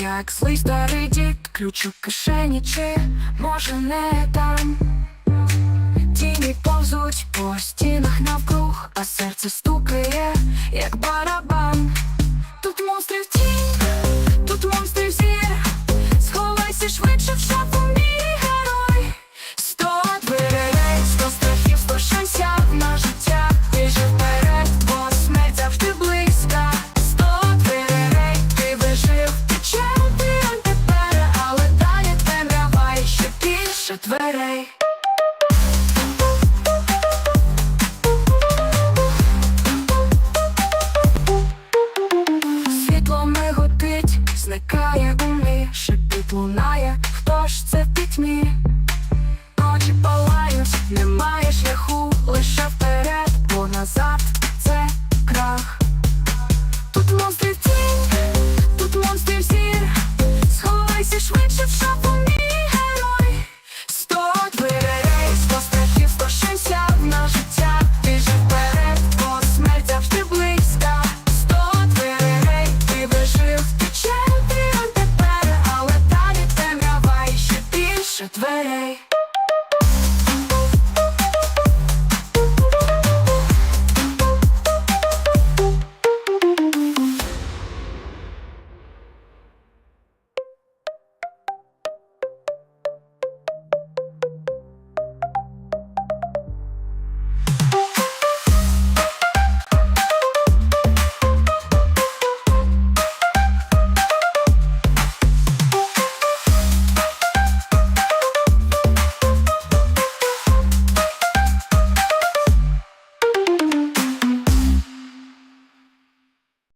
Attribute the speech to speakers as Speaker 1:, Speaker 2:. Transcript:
Speaker 1: як злий старий дід, ключ у кишені чи може не там. Тіні повзуть по стінах навкруг, а серце стукає, як барабан. Тут монстрів тінь дверей. Світло миготить, зникає у мі, шепіт лунає, хто ж це в пітьмі? Очі палають, немає шляху, лише вперед, бо назад це крах. Тут монстрів тінь, тут монстрів зір, сховайся швидше в шапку. твоей